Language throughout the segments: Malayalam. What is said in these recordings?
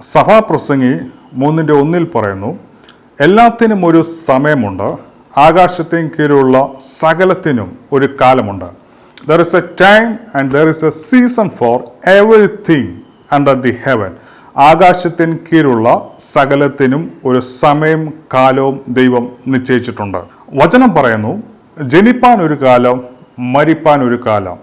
സഭാപ്രസംഗി മൂന്നിന്റെ ഒന്നിൽ പറയുന്നു എല്ലാത്തിനും ഒരു സമയമുണ്ട് ആകാശത്തിന് കീഴിലുള്ള സകലത്തിനും ഒരു കാലമുണ്ട്. There is a time and there is a season for everything under the heaven ആകാശത്തിന് കീഴിലുള്ള സകലത്തിനും ഒരു സമയം കാലവും ദൈവം നിശ്ചയിച്ചിട്ടുണ്ട്. വചനം പറയുന്നു ജനിപ്പാൻ ഒരു കാലം മരിപ്പാൻ ഒരു കാലം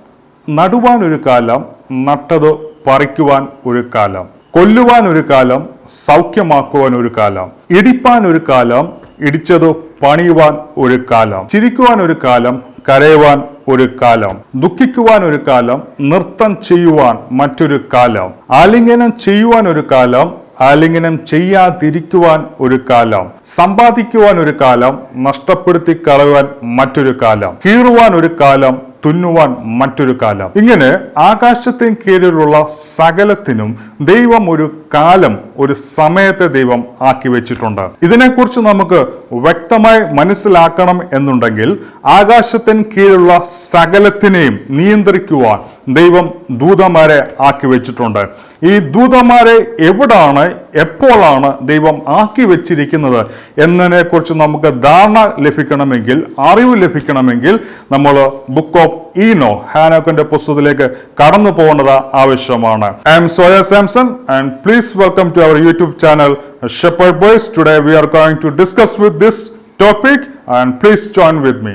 നടുവാൻ ഒരു കാലം നട്ടത് പറിക്കുവാൻ ഒരു കാലം. കൊല്ലുവാൻ ഒരു കാലം സൗഖ്യമാക്കുവാൻ ഒരു കാലം ഇടിപ്പാൻ ഒരു കാലം ഇടിച്ചത് പണിയുവാൻ ഒരു കാലം ചിരിക്കുവാൻ ഒരു കാലം കരയുവാൻ ഒരു കാലം ദുഃഖിക്കുവാൻ ഒരു കാലം നൃത്തം ചെയ്യുവാൻ മറ്റൊരു കാലം ആലിംഗനം ചെയ്യുവാൻ ഒരു കാലം ആലിംഗനം ചെയ്യാതിരിക്കുവാൻ ഒരു കാലം സമ്പാദിക്കുവാൻ ഒരു കാലം നഷ്ടപ്പെടുത്തി കളയുവാൻ മറ്റൊരു കാലം കീറുവാൻ ഒരു കാലം തുന്നുവാൻ മറ്റൊരു കാലം. ഇങ്ങനെ ആകാശത്തിന് കീഴിലുള്ള സകലത്തിനും ദൈവം ഒരു കാലം ഒരു സമയത്തെ ദൈവം ആക്കി വെച്ചിട്ടുണ്ട്. ഇതിനെക്കുറിച്ച് നമുക്ക് വ്യക്തമായി മനസ്സിലാക്കണം എന്നുണ്ടെങ്കിൽ ആകാശത്തിന് കീഴിലുള്ള സകലത്തിനെയും നിയന്ത്രിക്കുവാൻ ദൈവം ദൂതന്മാരെ ആക്കി വെച്ചിട്ടുണ്ട്. ഈ ദൂതന്മാരെ എവിടാണ് എപ്പോഴാണ് ദൈവം ആക്കി വെച്ചിരിക്കുന്നത് എന്നതിനെക്കുറിച്ച് നമുക്ക് ധാരണ ലഭിക്കണമെങ്കിൽ അറിവ് ലഭിക്കണമെങ്കിൽ നമ്മൾ ബുക്ക് ഓഫ് ഈനോ ഹാനോക്കിന്റെ പുസ്തകത്തിലേക്ക് കടന്നു പോകേണ്ടത് ആവശ്യമാണ്. I'm Zoya Samson and please welcome to our YouTube channel Shepherd Boys. Today we are going to discuss with this topic and please join with me.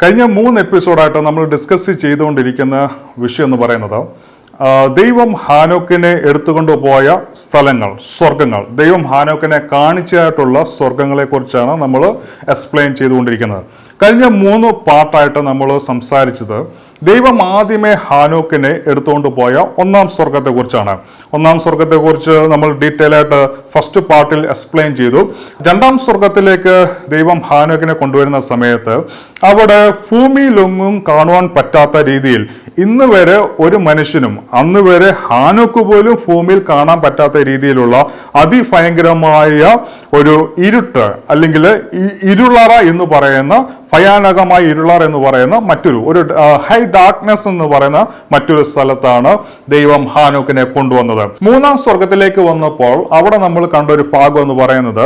കഴിഞ്ഞ മൂന്ന് എപ്പിസോഡായിട്ട് നമ്മൾ ഡിസ്കസ് ചെയ്തുകൊണ്ടിരിക്കുന്ന വിഷയം എന്ന് പറയുന്നത് ദൈവം ഹാനോക്കിനെ എടുത്തുകൊണ്ട് പോയ സ്ഥലങ്ങൾ സ്വർഗങ്ങൾ ദൈവം ഹാനോക്കിനെ കാണിച്ചായിട്ടുള്ള സ്വർഗങ്ങളെ കുറിച്ചാണ് നമ്മൾ എക്സ്പ്ലെയിൻ ചെയ്തുകൊണ്ടിരിക്കുന്നത് കഴിഞ്ഞ മൂന്ന് പാർട്ടായിട്ട് നമ്മൾ സംസാരിച്ചത് ദൈവം ആദ്യമേ ഹാനോക്കിനെ എടുത്തുകൊണ്ട് പോയ ഒന്നാം സ്വർഗത്തെ കുറിച്ചാണ് ഒന്നാം സ്വർഗത്തെ കുറിച്ച് നമ്മൾ ഡീറ്റെയിൽ ആയിട്ട് ഫസ്റ്റ് പാർട്ടിൽ എക്സ്പ്ലെയിൻ ചെയ്തു. രണ്ടാം സ്വർഗത്തിലേക്ക് ദൈവം ഹാനോക്കിനെ കൊണ്ടുവരുന്ന സമയത്ത് അവിടെ ഭൂമിയിലൊന്നും കാണുവാൻ പറ്റാത്ത രീതിയിൽ ഇന്ന് വരെ ഒരു മനുഷ്യനും അന്ന് വരെ ഹാനോക്ക് പോലും ഭൂമിയിൽ കാണാൻ പറ്റാത്ത രീതിയിലുള്ള അതിഭയങ്കരമായ ഒരു ഇരുട്ട് അല്ലെങ്കിൽ ഇരുളറ എന്ന് പറയുന്ന ഭയാനകമായ ഇരുളർ എന്ന് പറയുന്ന മറ്റൊരു ഒരു ഹൈ ഡാർക്ക്നെസ് എന്ന് പറയുന്ന മറ്റൊരു സ്ഥലത്താണ് ദൈവം ഹാനോക്കിനെ കൊണ്ടുവന്നത്. മൂന്നാം സ്വർഗത്തിലേക്ക് വന്നപ്പോൾ അവിടെ നമ്മൾ കണ്ട ഒരു ഭാഗം എന്ന് പറയുന്നത്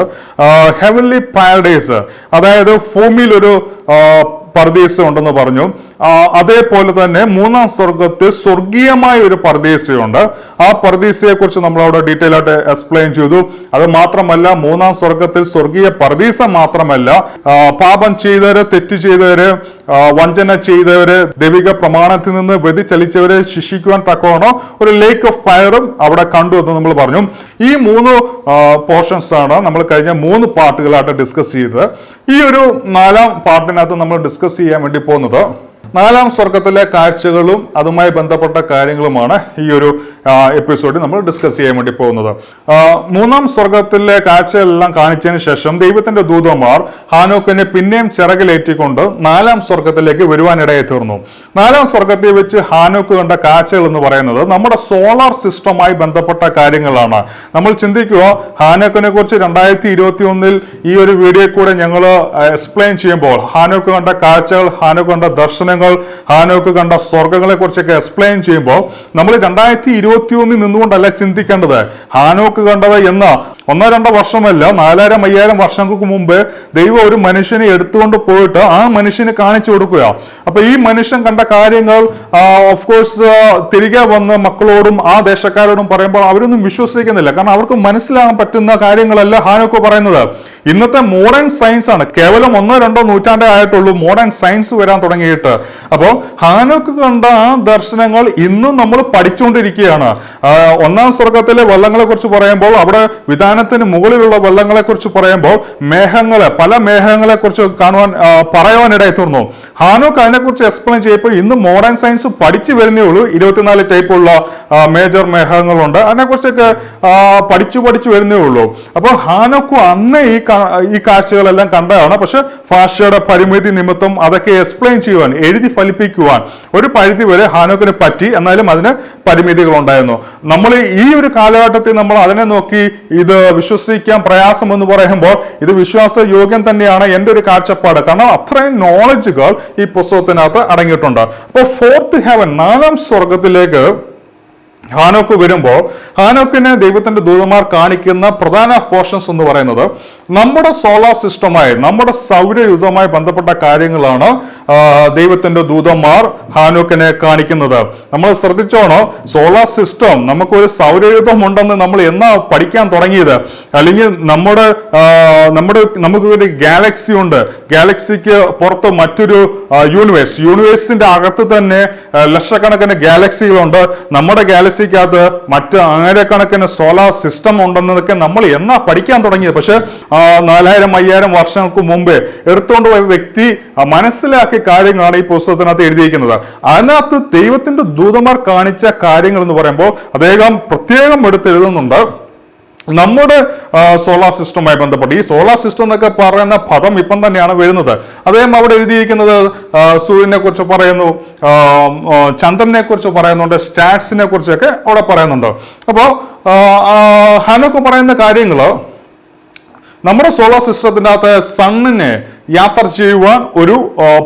ഹെവൻലി പാരഡൈസ് അതായത് ഭൂമിയിൽ ഒരു പർദീസം ഉണ്ടെന്ന് പറഞ്ഞു. അതേപോലെ തന്നെ മൂന്നാം സ്വർഗത്തിൽ സ്വർഗീയമായ ഒരു പർദീസയുണ്ട്. ആ പർദീസയെ കുറിച്ച് നമ്മൾ അവിടെ ഡീറ്റെയിൽ ആയിട്ട് എക്സ്പ്ലെയിൻ ചെയ്തു. അത് മാത്രമല്ല മൂന്നാം സ്വർഗത്തിൽ സ്വർഗീയ പർദീസ മാത്രമല്ല പാപം ചെയ്തവര് തെറ്റ് ചെയ്തവര് വഞ്ചന ചെയ്തവര് ദൈവിക പ്രമാണത്തിൽ നിന്ന് വ്യതിചലിച്ചവരെ ശിക്ഷിക്കുവാൻ തക്കവണ്ണം ഒരു ലേക്ക് ഓഫ് ഫയറും അവിടെ കണ്ടു എന്ന് നമ്മൾ പറഞ്ഞു. ഈ മൂന്ന് പോർഷൻസ് ആണ് നമ്മൾ കഴിഞ്ഞ മൂന്ന് പാർട്ടുകളായിട്ട് ഡിസ്കസ് ചെയ്തത്. ഈ ഒരു നാലാം പാർട്ടിനകത്ത് നമ്മൾ ഡിസ്കസ് ചെയ്യാൻ വേണ്ടി പോകുന്നത് നാലാം സ്വർഗത്തിലെ കാഴ്ചകളും അതുമായി ബന്ധപ്പെട്ട കാര്യങ്ങളുമാണ് ഈ ഒരു എപ്പിസോഡിൽ നമ്മൾ ഡിസ്കസ് ചെയ്യാൻ വേണ്ടി പോകുന്നത്. മൂന്നാം സ്വർഗത്തിലെ കാഴ്ചകളെല്ലാം കാണിച്ചതിന് ശേഷം ദൈവത്തിന്റെ ദൂതന്മാർ ഹാനോക്കിനെ പിന്നെയും ചിറകിലേറ്റിക്കൊണ്ട് നാലാം സ്വർഗത്തിലേക്ക് വരുവാനിടയായി തീർന്നു. നാലാം സ്വർഗത്തിൽ വെച്ച് ഹാനോക്ക് കണ്ട കാഴ്ചകൾ എന്ന് പറയുന്നത് നമ്മുടെ സോളാർ സിസ്റ്റമായി ബന്ധപ്പെട്ട കാര്യങ്ങളാണ്. നമ്മൾ ചിന്തിക്കുക ഹാനോക്കിനെ കുറിച്ച് രണ്ടായിരത്തി ഇരുപത്തി ഒന്നിൽ ഈ ഒരു വീഡിയോ കൂടെ ഞങ്ങൾ എക്സ്പ്ലെയിൻ ചെയ്യുമ്പോൾ ഹാനോക്ക് കണ്ട കാഴ്ചകൾ ഹാനോക്ക് കണ്ട ദർശനങ്ങൾ ഹാനോക്ക് കണ്ട സ്വർഗങ്ങളെ കുറിച്ചൊക്കെ എക്സ്പ്ലെയിൻ ചെയ്യുമ്പോൾ നമ്മൾ രണ്ടായിരത്തി ഇരുപത്തി ഒന്നിൽ നിന്നുകൊണ്ടല്ല ചിന്തിക്കേണ്ടത്. ഹാനോക്ക് കണ്ടത് എന്ന. ഒന്നോ രണ്ടോ വർഷമല്ല നാലായിരം അയ്യായിരം വർഷങ്ങൾക്ക് മുമ്പ് ദൈവം ഒരു മനുഷ്യനെ എടുത്തുകൊണ്ട് പോയിട്ട് ആ മനുഷ്യന് കാണിച്ചു കൊടുക്കുക അപ്പൊ ഈ മനുഷ്യൻ കണ്ട കാര്യങ്ങൾ ഓഫ് കോഴ്സ് തിരികെ വന്ന് മക്കളോടും ആ ദേശക്കാരോടും പറയുമ്പോൾ അവരൊന്നും വിശ്വസിക്കുന്നില്ല. കാരണം അവർക്ക് മനസ്സിലാകാൻ പറ്റുന്ന കാര്യങ്ങളല്ല ഹാനോക്ക് പറയുന്നത്. ഇന്നത്തെ മോഡേൺ സയൻസ് ആണ്. കേവലം ഒന്നോ രണ്ടോ നൂറ്റാണ്ടേ ആയിട്ടുള്ളൂ മോഡേൺ സയൻസ് വരാൻ തുടങ്ങിയിട്ട്. അപ്പോൾ ഹാനോക്ക് കണ്ട ആ ദർശനങ്ങൾ ഇന്നും നമ്മൾ പഠിച്ചുകൊണ്ടിരിക്കുകയാണ്. ഒന്നാം സ്വർഗത്തിലെ വെള്ളങ്ങളെ കുറിച്ച് പറയുമ്പോൾ അവിടെ വിധാനത്തിന് മുകളിലുള്ള വെള്ളങ്ങളെ കുറിച്ച് പറയുമ്പോൾ മേഘങ്ങളെ പല മേഘങ്ങളെ കുറിച്ച് കാണുവാൻ പറയുവാനിടയായി തീർന്നു. ഹാനോക്ക് അതിനെക്കുറിച്ച് എക്സ്പ്ലെയിൻ ചെയ്യുമ്പോൾ ഇന്ന് മോഡേൺ സയൻസ് പഠിച്ചു വരുന്നേ ഉള്ളൂ. ഇരുപത്തിനാല് ടൈപ്പുള്ള മേജർ മേഘങ്ങളുണ്ട്. അതിനെക്കുറിച്ചൊക്കെ പഠിച്ചു പഠിച്ചു വരുന്നേ ഉള്ളൂ. അപ്പോൾ ഹാനോക്ക് അന്ന് ഈ ഈ കാഴ്ചകളെല്ലാം കണ്ടതാണ്. പക്ഷെ ഭാഷയുടെ പരിമിതി നിമിത്തം അതൊക്കെ എക്സ്പ്ലെയിൻ ചെയ്യുവാൻ എഴുതി ഫലിപ്പിക്കുവാൻ ഒരു പരിധി വരെ ഹാനോക്കിന് പറ്റി എന്നാലും അതിന് പരിമിതികൾ ഉണ്ടായിരുന്നു നമ്മൾ ഈ ഒരു കാലഘട്ടത്തിൽ നമ്മൾ അതിനെ നോക്കി ഇത് വിശ്വസിക്കാൻ പ്രയാസം എന്ന് പറയുമ്പോൾ ഇത് വിശ്വാസ യോഗ്യം തന്നെയാണ് എന്റെ ഒരു കാഴ്ചപ്പാട്. കാരണം അത്രയും നോളജുകൾ ഈ പുസ്തകത്തിനകത്ത് അടങ്ങിയിട്ടുണ്ട്. അപ്പോൾ ഫോർത്ത് ഹെവൻ നാലാം സ്വർഗത്തിലേക്ക് ഹാനോക്ക് വരുമ്പോൾ ഹാനോക്കിനെ ദൈവത്തിന്റെ ദൂതന്മാർ കാണിക്കുന്ന പ്രധാന പോർഷൻസ് എന്ന് പറയുന്നത് നമ്മുടെ സോളാർ സിസ്റ്റമായി നമ്മുടെ സൗരയുദ്ധമായി ബന്ധപ്പെട്ട കാര്യങ്ങളാണ് ദൈവത്തിന്റെ ദൂതന്മാർ ഹാനോക്കിനെ കാണിക്കുന്നത്. നമ്മൾ ശ്രദ്ധിച്ചോണോ? സോളാർ സിസ്റ്റം നമുക്കൊരു സൗരയുധം ഉണ്ടെന്ന് നമ്മൾ എന്നാ പഠിക്കാൻ തുടങ്ങിയത്? അല്ലെങ്കിൽ നമ്മുടെ നമ്മുടെ നമുക്ക് ഒരു ഗാലക്സി ഉണ്ട്. ഗാലക്സിക്ക് പുറത്ത് മറ്റൊരു യൂണിവേഴ്സ് യൂണിവേഴ്സിന്റെ അകത്ത് തന്നെ ലക്ഷക്കണക്കിന് ഗാലക്സികളുണ്ട് നമ്മുടെ ഗാലക്സിക്കകത്ത് മറ്റ് ആയിരക്കണക്കിന് സോളാർ സിസ്റ്റം ഉണ്ടെന്നൊക്കെ നമ്മൾ എന്നാ പഠിക്കാൻ തുടങ്ങിയത്? പക്ഷെ നാലായിരം അയ്യായിരം വർഷങ്ങൾക്ക് മുമ്പേ എടുത്തുകൊണ്ട് പോയ വ്യക്തി മനസ്സിലാക്കിയ കാര്യങ്ങളാണ് ഈ പുസ്തകത്തിനകത്ത് എഴുതിയിരിക്കുന്നത്. അതിനകത്ത് ദൈവത്തിന്റെ ദൂതന്മാർ കാണിച്ച കാര്യങ്ങൾ എന്ന് പറയുമ്പോൾ അദ്ദേഹം പ്രത്യേകം എടുത്ത് എഴുതുന്നുണ്ട് നമ്മുടെ സോളാർ സിസ്റ്റവുമായി ബന്ധപ്പെട്ട്. ഈ സോളാർ സിസ്റ്റം എന്നൊക്കെ പറയുന്ന പദം ഇപ്പം തന്നെയാണ് വരുന്നത്. അദ്ദേഹം അവിടെ എഴുതിയിരിക്കുന്നത് സൂര്യനെ കുറിച്ച് പറയുന്നു ചന്ദ്രനെ കുറിച്ച് പറയുന്നുണ്ട് സ്റ്റാറ്റ്സിനെ കുറിച്ചൊക്കെ അവിടെ പറയുന്നുണ്ട്. അപ്പോൾ ഹനൊക്കെ പറയുന്ന കാര്യങ്ങൾ നമ്മുടെ സോളാർ സിസ്റ്റത്തിന്റെ അകത്ത് സണ്ണിനെ യാത്ര ചെയ്യുവാൻ ഒരു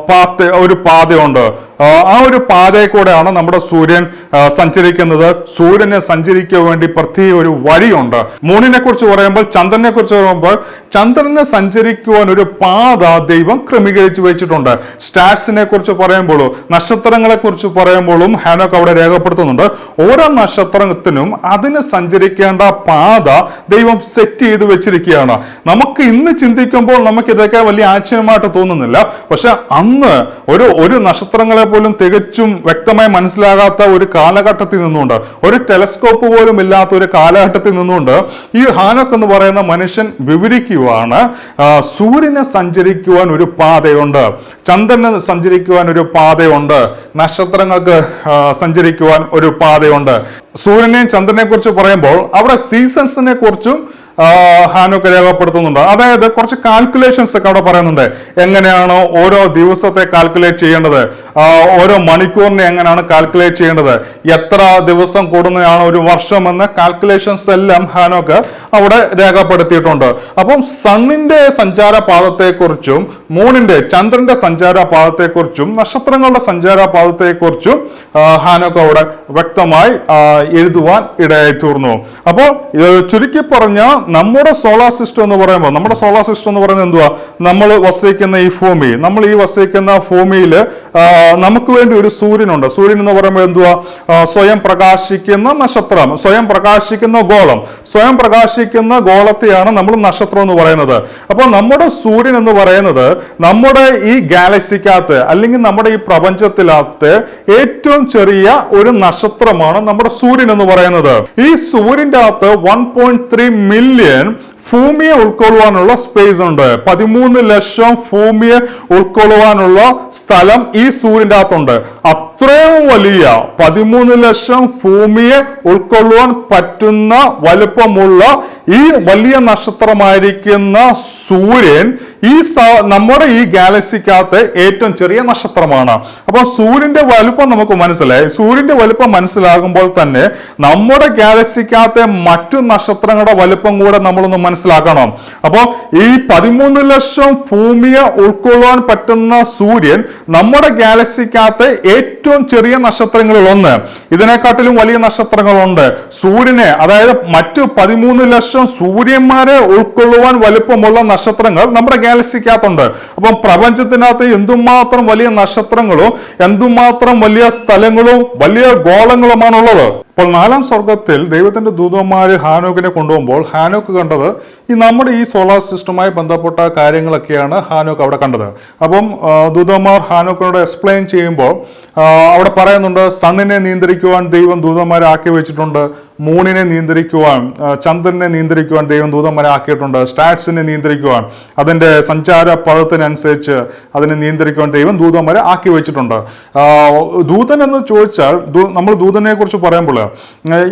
പാത ഒരു പാതയുണ്ട്. ആ, ഒരു പാതയിൽ കൂടെയാണ് നമ്മുടെ സൂര്യൻ സഞ്ചരിക്കുന്നത്. സൂര്യനെ സഞ്ചരിക്കാൻ വേണ്ടി പ്രത്യേക ഒരു വഴിയുണ്ട്. മൂണിനെ കുറിച്ച് പറയുമ്പോൾ ചന്ദ്രനെ കുറിച്ച് പറയുമ്പോൾ ചന്ദ്രനെ സഞ്ചരിക്കുവാൻ ഒരു പാത ദൈവം ക്രമീകരിച്ചു വെച്ചിട്ടുണ്ട്. സ്റ്റാറ്റ്സിനെ കുറിച്ച് പറയുമ്പോഴും നക്ഷത്രങ്ങളെ കുറിച്ച് പറയുമ്പോഴും ഹാനോക്ക് അവിടെ രേഖപ്പെടുത്തുന്നുണ്ട്. ഓരോ നക്ഷത്രത്തിനും അതിനെ സഞ്ചരിക്കേണ്ട പാത ദൈവം സെറ്റ് ചെയ്ത് വെച്ചിരിക്കുകയാണ്. നമുക്ക് ഇന്ന് ചിന്തിക്കുമ്പോൾ നമുക്ക് ഇതൊക്കെ വലിയ ആശ്ചര്യമായിട്ട് തോന്നുന്നില്ല. പക്ഷെ അന്ന് ഒരു ഒരു നക്ഷത്രങ്ങളെ പോലും തികച്ചും വ്യക്തമായി മനസ്സിലാകാത്ത ഒരു കാലഘട്ടത്തിൽ നിന്നുകൊണ്ട് ഒരു ടെലസ്കോപ്പ് പോലും ഇല്ലാത്ത ഒരു കാലഘട്ടത്തിൽ നിന്നുകൊണ്ട് ഈ ഹാനോക്ക് എന്ന് പറയുന്ന മനുഷ്യൻ വിവരിക്കുവാണ് സൂര്യനെ സഞ്ചരിക്കുവാൻ ഒരു പാതയുണ്ട് ചന്ദ്രനെ സഞ്ചരിക്കുവാൻ ഒരു പാതയുണ്ട് നക്ഷത്രങ്ങൾക്ക് സഞ്ചരിക്കുവാൻ ഒരു പാതയുണ്ട്. സൂര്യനെയും ചന്ദ്രനെ കുറിച്ച് പറയുമ്പോൾ അവിടെ സീസൺസിനെ കുറിച്ചും ഹാനോക്ക് രേഖപ്പെടുത്തുന്നുണ്ട്. അതായത് കുറച്ച് കാൽക്കുലേഷൻസ് ഒക്കെ അവിടെ പറയുന്നുണ്ട്. എങ്ങനെയാണ് ഓരോ ദിവസത്തെ കാൽക്കുലേറ്റ് ചെയ്യേണ്ടത്? ഓരോ മണിക്കൂറിനെ എങ്ങനെയാണ് കാൽക്കുലേറ്റ് ചെയ്യേണ്ടത്? എത്ര ദിവസം കൂടുന്നതാണ് ഒരു വർഷം എന്ന കാൽക്കുലേഷൻസ് എല്ലാം ഹാനോക്ക് അവിടെ രേഖപ്പെടുത്തിയിട്ടുണ്ട്. അപ്പം സണ്ണിന്റെ സഞ്ചാര പാദത്തെക്കുറിച്ചും മൂണിന്റെ ചന്ദ്രന്റെ സഞ്ചാര പാദത്തെക്കുറിച്ചും നക്ഷത്രങ്ങളുടെ സഞ്ചാര പാദത്തെക്കുറിച്ചും ആ, ഹാനോക്ക് അവിടെ വ്യക്തമായി എഴുതുവാൻ ഇടയായി തീർന്നു. അപ്പോൾ ചുരുക്കി പറഞ്ഞ നമ്മുടെ സോളാർ സിസ്റ്റം എന്ന് പറയുമ്പോൾ നമ്മുടെ സോളാർ സിസ്റ്റം എന്ന് പറയുന്നത് എന്തുവാ? നമ്മൾ വസിക്കുന്ന ഈ ഭൂമി. നമ്മൾ ഈ വസിക്കുന്ന ഭൂമിയിൽ നമുക്ക് വേണ്ടി ഒരു സൂര്യനുണ്ട്. സൂര്യൻ എന്ന് പറയുമ്പോൾ എന്തുവാ? സ്വയം പ്രകാശിക്കുന്ന നക്ഷത്രം. സ്വയം പ്രകാശിക്കുന്ന ഗോളം. സ്വയം പ്രകാശിക്കുന്ന ഗോളത്തെയാണ് നമ്മൾ നക്ഷത്രം എന്ന് പറയുന്നത്. അപ്പോൾ നമ്മുടെ സൂര്യൻ എന്ന് പറയുന്നത് നമ്മുടെ ഈ ഗാലക്സിക്കകത്ത് അല്ലെങ്കിൽ നമ്മുടെ ഈ പ്രപഞ്ചത്തിനകത്ത് ഏറ്റവും ചെറിയ ഒരു നക്ഷത്രമാണ് നമ്മുടെ സൂര്യൻ എന്ന് പറയുന്നത്. ഈ സൂര്യന്റെ അകത്ത് one point three million million ഭൂമിയെ ഉൾക്കൊള്ളുവാനുള്ള സ്പേസ് ഉണ്ട്. പതിമൂന്ന് ലക്ഷം ഭൂമിയെ ഉൾക്കൊള്ളുവാനുള്ള സ്ഥലം ഈ സൂര്യന്റെ അകത്തുണ്ട്. അത്രയും വലിയ പതിമൂന്ന് ലക്ഷം ഭൂമിയെ ഉൾക്കൊള്ളുവാൻ പറ്റുന്ന വലുപ്പമുള്ള ഈ വലിയ നക്ഷത്രമായിരിക്കുന്ന സൂര്യൻ ഈ നമ്മുടെ ഈ ഗാലക്സിക്കകത്ത് ഏറ്റവും ചെറിയ നക്ഷത്രമാണ്. അപ്പോൾ സൂര്യന്റെ വലുപ്പം നമുക്ക് മനസ്സിലായി. സൂര്യന്റെ വലുപ്പം മനസ്സിലാകുമ്പോൾ തന്നെ നമ്മുടെ ഗാലക്സിക്കകത്തെ മറ്റു നക്ഷത്രങ്ങളുടെ വലുപ്പം കൂടെ നമ്മളൊന്ന് മനസ്സിലാക്കണം? അപ്പോൾ ഈ പതിമൂന്ന് ലക്ഷം ഭൂമിയെ ഉൾക്കൊള്ളുവാൻ പറ്റുന്ന സൂര്യൻ നമ്മുടെ ഗാലക്സിക്കകത്ത് ഏറ്റവും ചെറിയ നക്ഷത്രങ്ങളിൽ ഒന്ന് ഇതിനെക്കാട്ടിലും വലിയ നക്ഷത്രങ്ങളുണ്ട്. സൂര്യനെ അതായത് മറ്റു പതിമൂന്ന് ലക്ഷം സൂര്യന്മാരെ ഉൾക്കൊള്ളുവാൻ വലുപ്പമുള്ള നക്ഷത്രങ്ങൾ നമ്മുടെ ഗാലക്സിക്കകത്തുണ്ട്. അപ്പം പ്രപഞ്ചത്തിനകത്ത് എന്തുമാത്രം വലിയ നക്ഷത്രങ്ങളും എന്തുമാത്രം വലിയ സ്ഥലങ്ങളും വലിയ ഗോളങ്ങളുമാണുള്ളത്? അപ്പോൾ നാലാം സ്വർഗത്തിൽ ദൈവത്തിന്റെ ദൂതന്മാര് ഹാനോക്കിനെ കൊണ്ടുപോകുമ്പോൾ ഹാനോക്ക് കണ്ടത് ഈ നമ്മുടെ ഈ സോളാർ സിസ്റ്റവുമായി ബന്ധപ്പെട്ട കാര്യങ്ങളൊക്കെയാണ് ഹാനോക്ക് അവിടെ കണ്ടത്. അപ്പം ദൂതന്മാർ ഹാനോക്കിനോട് എക്സ്പ്ലെയിൻ ചെയ്യുമ്പോൾ അവിടെ പറയുന്നുണ്ട് സണ്ണിനെ നിയന്ത്രിക്കുവാൻ ദൈവം ദൂതന്മാരെ ആക്കി വെച്ചിട്ടുണ്ട്. മൂണിനെ നിയന്ത്രിക്കുവാൻ ചന്ദ്രനെ നിയന്ത്രിക്കുവാൻ ദൈവം ദൂതന്മാരെ ആക്കിയിട്ടുണ്ട് സ്റ്റാറ്റ്സിനെ നിയന്ത്രിക്കുവാൻ അതിന്റെ സഞ്ചാര പദത്തിനനുസരിച്ച് അതിനെ നിയന്ത്രിക്കുവാൻ ദൈവം ദൂതന്മാരെ ആക്കി വെച്ചിട്ടുണ്ട്. ദൂതൻ എന്ന് ചോദിച്ചാൽ നമ്മൾ ദൂതനെ കുറിച്ച് പറയുമ്പോൾ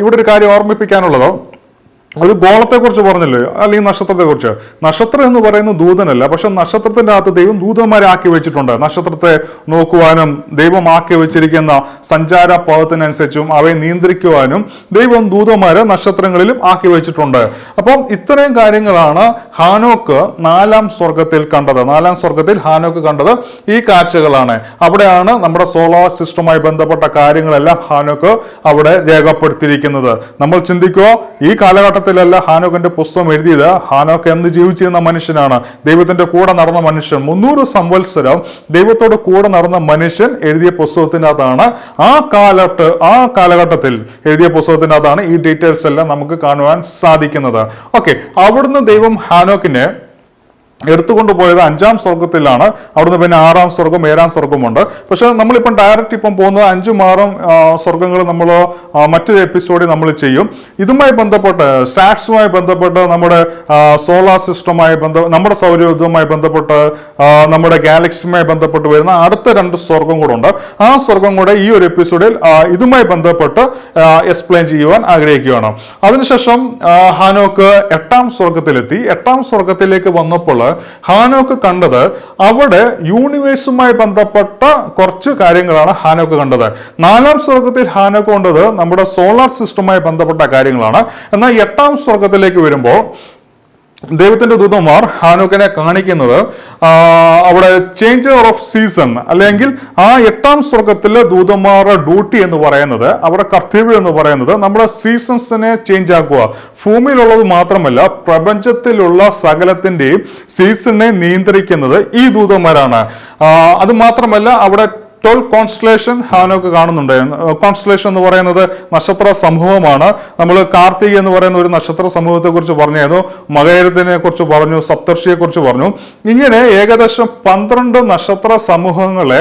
ഇവിടെ ഒരു കാര്യം ഓർമ്മിപ്പിക്കാനുള്ളത്. ഒരു ഗോളത്തെക്കുറിച്ച് പറഞ്ഞല്ലോ? അല്ലെങ്കിൽ നക്ഷത്രത്തെ കുറിച്ച് നക്ഷത്രം എന്ന് പറയുന്ന ദൂതനല്ല. പക്ഷെ നക്ഷത്രത്തിന്റെ അകത്ത് ദൈവം ദൂതന്മാരെ ആക്കി വെച്ചിട്ടുണ്ട്. നക്ഷത്രത്തെ നോക്കുവാനും ദൈവം ആക്കി വെച്ചിരിക്കുന്ന സഞ്ചാര പദത്തിനനുസരിച്ചും അവയെ നിയന്ത്രിക്കുവാനും ദൈവം ദൂതന്മാരെ നക്ഷത്രങ്ങളിലും ആക്കി വെച്ചിട്ടുണ്ട്. അപ്പം ഇത്രയും കാര്യങ്ങളാണ് ഹാനോക്ക് നാലാം സ്വർഗത്തിൽ കണ്ടത്. നാലാം സ്വർഗത്തിൽ ഹാനോക്ക് കണ്ടത് ഈ കാഴ്ചകളാണ്. അവിടെയാണ് നമ്മുടെ സോളാർ സിസ്റ്റവുമായി ബന്ധപ്പെട്ട കാര്യങ്ങളെല്ലാം ഹാനോക്ക് അവിടെ രേഖപ്പെടുത്തിയിരിക്കുന്നത്. നമ്മൾ ചിന്തിക്കുക ഈ കാലഘട്ടത്തിലല്ല ഹാനോക്കിന്റെ പുസ്തകം എഴുതിയത്. ഹാനോക്ക് എന്ന് ജീവിച്ചിരുന്ന മനുഷ്യനാണ്? ദൈവത്തിന്റെ കൂടെ നടന്ന മനുഷ്യൻ. മുന്നൂറ് സംവത്സരം ദൈവത്തോട് കൂടെ നടന്ന മനുഷ്യൻ എഴുതിയ പുസ്തകത്തിനകത്താണ് ആ കാലത്ത് ആ കാലഘട്ടത്തിൽ എഴുതിയ പുസ്തകത്തിനകത്താണ് ഈ ഡീറ്റെയിൽസ് എല്ലാം നമുക്ക് കാണുവാൻ സാധിക്കുന്നത്. ഓക്കെ അവിടുന്ന് ദൈവം ഹാനോക്കിനെ എടുത്തുകൊണ്ട് പോയത് അഞ്ചാം സ്വർഗത്തിലാണ് അവിടുന്ന് പിന്നെ ആറാം സ്വർഗം ഏഴാം സ്വർഗമുണ്ട് പക്ഷെ നമ്മളിപ്പം ഡയറക്റ്റ് ഇപ്പം പോകുന്നത് അഞ്ചും ആറും സ്വർഗങ്ങൾ നമ്മൾ മറ്റൊരു എപ്പിസോഡിൽ നമ്മൾ ചെയ്യും. ഇതുമായി ബന്ധപ്പെട്ട് സ്റ്റാറ്റ്സുമായി ബന്ധപ്പെട്ട് നമ്മുടെ സോളാർ സിസ്റ്റമായി ബന്ധ നമ്മുടെ സൗരയുദ്ധവുമായി ബന്ധപ്പെട്ട് നമ്മുടെ ഗാലക്സിയുമായി ബന്ധപ്പെട്ട് വരുന്ന അടുത്ത രണ്ട് സ്വർഗം കൂടെ ഉണ്ട്. ആ സ്വർഗം കൂടെ ഈ ഒരു എപ്പിസോഡിൽ ഇതുമായി ബന്ധപ്പെട്ട് എക്സ്പ്ലെയിൻ ചെയ്യുവാൻ ആഗ്രഹിക്കുകയാണ്. അതിനുശേഷം ഹാനോക്ക് എട്ടാം സ്വർഗത്തിലെത്തി എട്ടാം സ്വർഗത്തിലേക്ക് വന്നപ്പോൾ ഹാനോക്ക് കണ്ടത് അവിടെ യൂണിവേഴ്സുമായി ബന്ധപ്പെട്ട കുറച്ച് കാര്യങ്ങളാണ് ഹാനോക്ക് കണ്ടത്. നാലാം സ്വർഗത്തിൽ ഹാനോക്ക് കണ്ടത് നമ്മുടെ സോളാർ സിസ്റ്റവുമായി ബന്ധപ്പെട്ട കാര്യങ്ങളാണ്. എന്നാൽ എട്ടാം സ്വർഗത്തിലേക്ക് വരുമ്പോൾ ദൈവത്തിന്റെ ദൂതന്മാർ ഹാനോക്കിനെ കാണിക്കുന്നത് അവിടെ ചേഞ്ചർ ഓഫ് സീസൺ അല്ലെങ്കിൽ ആ എട്ടാം സ്വർഗത്തിലെ ദൂതന്മാരുടെ ഡ്യൂട്ടി എന്ന് പറയുന്നത് അവരുടെ കർത്തവ്യം എന്ന് പറയുന്നത് നമ്മുടെ സീസൺസിനെ ചേഞ്ച് ആക്കുക. ഭൂമിയിലുള്ളത് മാത്രമല്ല പ്രപഞ്ചത്തിലുള്ള സകലത്തിന്റെയും സീസണിനെ നിയന്ത്രിക്കുന്നത് ഈ ദൂതന്മാരാണ്. അത് മാത്രമല്ല അവിടെ ട്വൽവ് കോൺസ്റ്റലേഷൻ ഹാനോക്ക് കാണുന്നുണ്ടായിരുന്നു കോൺസ്റ്റലേഷൻ എന്ന് പറയുന്നത് നക്ഷത്ര സമൂഹമാണ്. നമ്മൾ കാർത്തിക് എന്ന് പറയുന്ന ഒരു നക്ഷത്ര സമൂഹത്തെ കുറിച്ച് പറഞ്ഞായിരുന്നു. മകരത്തിനെ കുറിച്ച് പറഞ്ഞു സപ്തർഷിയെ കുറിച്ച് പറഞ്ഞു. ഇങ്ങനെ ഏകദേശം പന്ത്രണ്ട് നക്ഷത്ര സമൂഹങ്ങളെ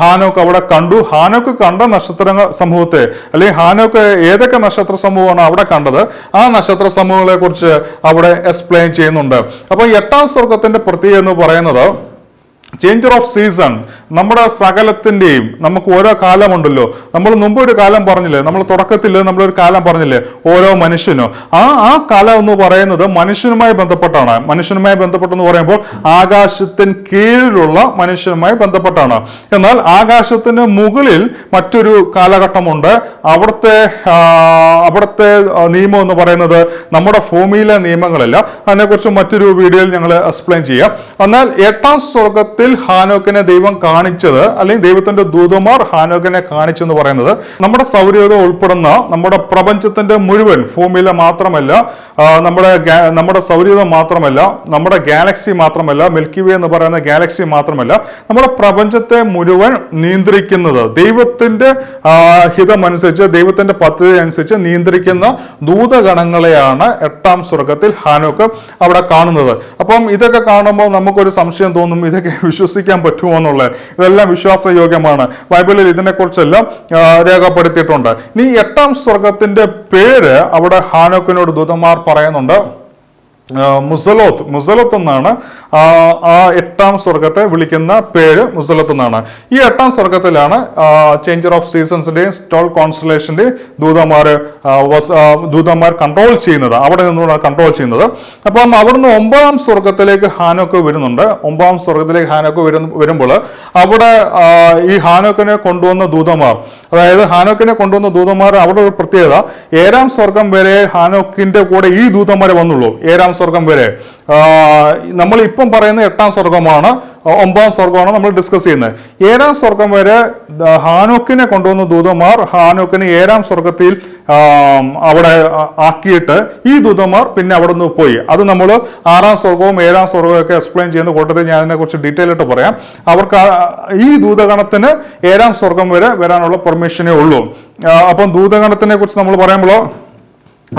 ഹാനോക്ക് അവിടെ കണ്ടു. ഹാനോക്ക് കണ്ട നക്ഷത്ര സമൂഹത്തെ അല്ലെങ്കിൽ ഹാനോക്ക് ഏതൊക്കെ നക്ഷത്ര സമൂഹമാണ് അവിടെ കണ്ടത് ആ നക്ഷത്ര സമൂഹങ്ങളെ കുറിച്ച് അവിടെ എക്സ്പ്ലെയിൻ ചെയ്യുന്നുണ്ട്. അപ്പൊ എട്ടാം സ്വർഗത്തിന്റെ പ്രത്യേകത എന്ന് പറയുന്നത് ചേഞ്ചർ ഓഫ് സീസൺ നമ്മുടെ സകലത്തിന്റെയും നമുക്ക് ഓരോ കാലമുണ്ടല്ലോ. നമ്മൾ മുമ്പ് ഒരു കാലം പറഞ്ഞില്ലേ? നമ്മൾ തുടക്കത്തിൽ നമ്മളൊരു കാലം പറഞ്ഞില്ലേ? ഓരോ മനുഷ്യനോ. ആ ആ കാലം എന്ന് പറയുന്നത് മനുഷ്യനുമായി ബന്ധപ്പെട്ടാണ്. മനുഷ്യനുമായി ബന്ധപ്പെട്ടെന്ന് പറയുമ്പോൾ ആകാശത്തിന് കീഴിലുള്ള മനുഷ്യനുമായി ബന്ധപ്പെട്ടാണ്. എന്നാൽ ആകാശത്തിന് മുകളിൽ മറ്റൊരു കാലഘട്ടമുണ്ട്. അവിടുത്തെ അവിടുത്തെ നിയമം എന്ന് പറയുന്നത് നമ്മുടെ ഭൂമിയിലെ നിയമങ്ങളല്ല. അതിനെക്കുറിച്ച് മറ്റൊരു വീഡിയോയിൽ ഞങ്ങൾ എക്സ്പ്ലെയിൻ ചെയ്യാം. എന്നാൽ എട്ടാം സ്വർഗത്തിൽ ഹാനോക്കിനെ ദൈവം കാണിച്ചത് അല്ലെങ്കിൽ ദൈവത്തിന്റെ ദൂതമാർ ഹാനോക്കിനെ കാണിച്ചെന്ന് പറയുന്നത്. നമ്മുടെ സൗരയോധം ഉൾപ്പെടുന്ന നമ്മുടെ പ്രപഞ്ചത്തിന്റെ മുഴുവൻ ഭൂമിയിലെ മാത്രമല്ല നമ്മുടെ നമ്മുടെ സൗരയോധം മാത്രമല്ല നമ്മുടെ ഗാലക്സി മാത്രമല്ല മിൽക്കി വേ എന്ന് പറയുന്ന ഗാലക്സി മാത്രമല്ല നമ്മുടെ പ്രപഞ്ചത്തെ മുഴുവൻ നിയന്ത്രിക്കുന്നത് ദൈവത്തിന്റെ ഹിതം ഹിതമനുസരിച്ച് ദൈവത്തിന്റെ പദ്ധതി അനുസരിച്ച് നിയന്ത്രിക്കുന്ന ദൂതഗണങ്ങളെയാണ് എട്ടാം സ്വർഗത്തിൽ ഹാനോക്ക് അവിടെ കാണുന്നത്. അപ്പം ഇതൊക്കെ കാണുമ്പോൾ നമുക്കൊരു സംശയം തോന്നും ഇതൊക്കെ വിശ്വസിക്കാൻ പറ്റുമോ എന്നുള്ളത്. ഇതെല്ലാം വിശ്വാസയോഗ്യമാണ്. ബൈബിളിൽ ഇതിനെക്കുറിച്ചെല്ലാം രേഖപ്പെടുത്തിയിട്ടുണ്ട്. ഇനി എട്ടാം സ്വർഗത്തിന്റെ പേര് അവിടെ ഹാനോക്കിനോട് ദൂതന്മാർ പറയുന്നുണ്ട്. മുസലോത്ത്. മുസലോത്ത് എന്നാണ് ആ എട്ടാം സ്വർഗത്തെ വിളിക്കുന്ന പേര് മുസലോത്ത് എന്നാണ്. ഈ എട്ടാം സ്വർഗത്തിലാണ് ചേഞ്ചർ ഓഫ് സീസൺസിന്റെയും സ്റ്റോൾ കോൺസ്റ്റലേഷന്റെയും ദൂതന്മാർ ദൂതന്മാർ കൺട്രോൾ ചെയ്യുന്നത്. അവിടെ നിന്നുകൊണ്ട് കൺട്രോൾ ചെയ്യുന്നത്. അപ്പം അവിടുന്ന് ഒമ്പതാം സ്വർഗത്തിലേക്ക് ഹാനോക്ക് വരുന്നുണ്ട്. ഒമ്പതാം സ്വർഗത്തിലേക്ക് ഹാനോക്ക് വരുമ്പോൾ അവിടെ ഈ ഹാനോക്കിനെ കൊണ്ടുവന്ന ദൂതന്മാർ അതായത് ഹാനോക്കിനെ കൊണ്ടുവന്ന ദൂതന്മാർ അവിടെ ഒരു പ്രത്യേകത. ഏഴാം സ്വർഗം വരെ ഹാനോക്കിന്റെ കൂടെ ഈ ദൂതന്മാരെ വന്നുള്ളൂ. ഏഴാം സ്വർഗം വരെ. നമ്മൾ ഇപ്പം പറയുന്ന എട്ടാം സ്വർഗമാണ് ഒമ്പതാം സ്വർഗമാണ് നമ്മൾ ഡിസ്കസ് ചെയ്യുന്നത്. ഏഴാം സ്വർഗം വരെ ഹാനോക്കിനെ കൊണ്ടുവന്ന ദൂതന്മാർ ഹാനോക്കിനെ ഏഴാം സ്വർഗത്തിൽ അവിടെ ആക്കിയിട്ട് ഈ ദൂതന്മാർ പിന്നെ അവിടെ നിന്ന് പോയി. അത് നമ്മൾ ആറാം സ്വർഗവും ഏഴാം സ്വർഗവും ഒക്കെ എക്സ്പ്ലെയിൻ ചെയ്യുന്ന കൂട്ടത്തിൽ ഞാൻ അതിനെക്കുറിച്ച് ഡീറ്റെയിൽ ആയിട്ട് പറയാം. അവർക്ക് ഈ ദൂതഗണത്തിന് ഏഴാം സ്വർഗം വരെ വരാനുള്ള പെർമിഷനേ ഉള്ളൂ. അപ്പം ദൂതഗണത്തിനെ കുറിച്ച് നമ്മൾ പറയുമ്പോൾ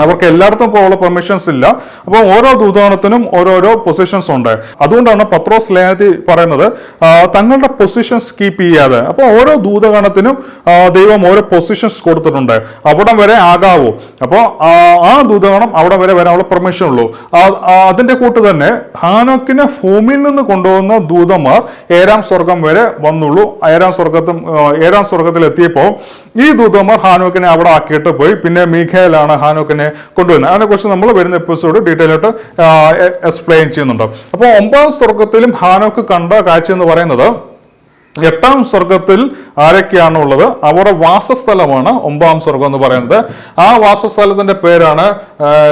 അവർക്ക് എല്ലായിടത്തും പോകാനുള്ള പെർമിഷൻസ് ഇല്ല. അപ്പോൾ ഓരോ ദൂതാണത്തിനും ഓരോരോ പൊസിഷൻസ് ഉണ്ട്. അതുകൊണ്ടാണ് പത്രോസ് ലേനത്തി പറയുന്നത് തങ്ങളുടെ പൊസിഷൻസ് കീപ്പ് ചെയ്യാതെ. അപ്പോൾ ഓരോ ദൂതഗണത്തിനും ദൈവം ഓരോ പൊസിഷൻസ് കൊടുത്തിട്ടുണ്ട്. അവിടം വരെ ആകാവൂ. അപ്പോൾ ആ ദൂതഗണം അവിടെ വരെ വരാനുള്ള പെർമിഷൻ ഉള്ളൂ. അതിന്റെ കൂട്ട് തന്നെ ഹാനോക്കിനെ ഭൂമിയിൽ നിന്ന് കൊണ്ടുവന്ന ദൂതന്മാർ ഏഴാം സ്വർഗം വരെ വന്നുള്ളൂ. ഏഴാം സ്വർഗത്തും ഏഴാം സ്വർഗത്തിൽ എത്തിയപ്പോൾ ഈ ദൂതന്മാർ ഹാനോക്കിനെ അവിടെ ആക്കിയിട്ട് പോയി. പിന്നെ മീഖയിലാണ് ഹാനോക്കിനെ കൊണ്ടുവരുന്നത്. അതിനെക്കുറിച്ച് നമ്മൾ വരുന്ന എപ്പിസോഡ് ഡീറ്റെയിൽ ആയിട്ട് എക്സ്പ്ലെയിൻ ചെയ്യുന്നുണ്ട്. അപ്പോൾ ഒമ്പതാം സ്വർഗത്തിലും ഹാനോക്ക് കണ്ട കാഴ്ച എന്ന് പറയുന്നത് എട്ടാം സ്വർഗത്തിൽ ആരൊക്കെയാണ് ഉള്ളത് അവരുടെ വാസസ്ഥലമാണ് ഒമ്പതാം സ്വർഗം എന്ന് പറയുന്നത്. ആ വാസസ്ഥലത്തിന്റെ പേരാണ്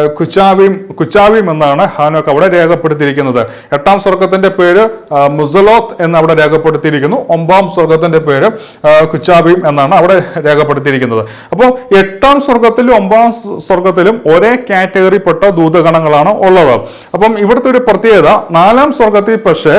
കുച്ചാവിം കുച്ചാവിം എന്നാണ് ഹാനോക്ക് അവിടെ രേഖപ്പെടുത്തിയിരിക്കുന്നത്. എട്ടാം സ്വർഗത്തിന്റെ പേര് മുസലോത്ത് എന്ന് അവിടെ രേഖപ്പെടുത്തിയിരിക്കുന്നു. ഒമ്പതാം സ്വർഗത്തിന്റെ പേര് ആ, കുച്ചാവിം എന്നാണ് അവിടെ രേഖപ്പെടുത്തിയിരിക്കുന്നത്. അപ്പോൾ എട്ടാം സ്വർഗത്തിലും ഒമ്പതാം സ്വർഗത്തിലും ഒരേ കാറ്റഗറിപ്പെട്ട ദൂതഗണങ്ങളാണ് ഉള്ളത്. അപ്പം ഇവിടുത്തെ ഒരു പ്രത്യേകത നാലാം സ്വർഗത്തിൽ പക്ഷേ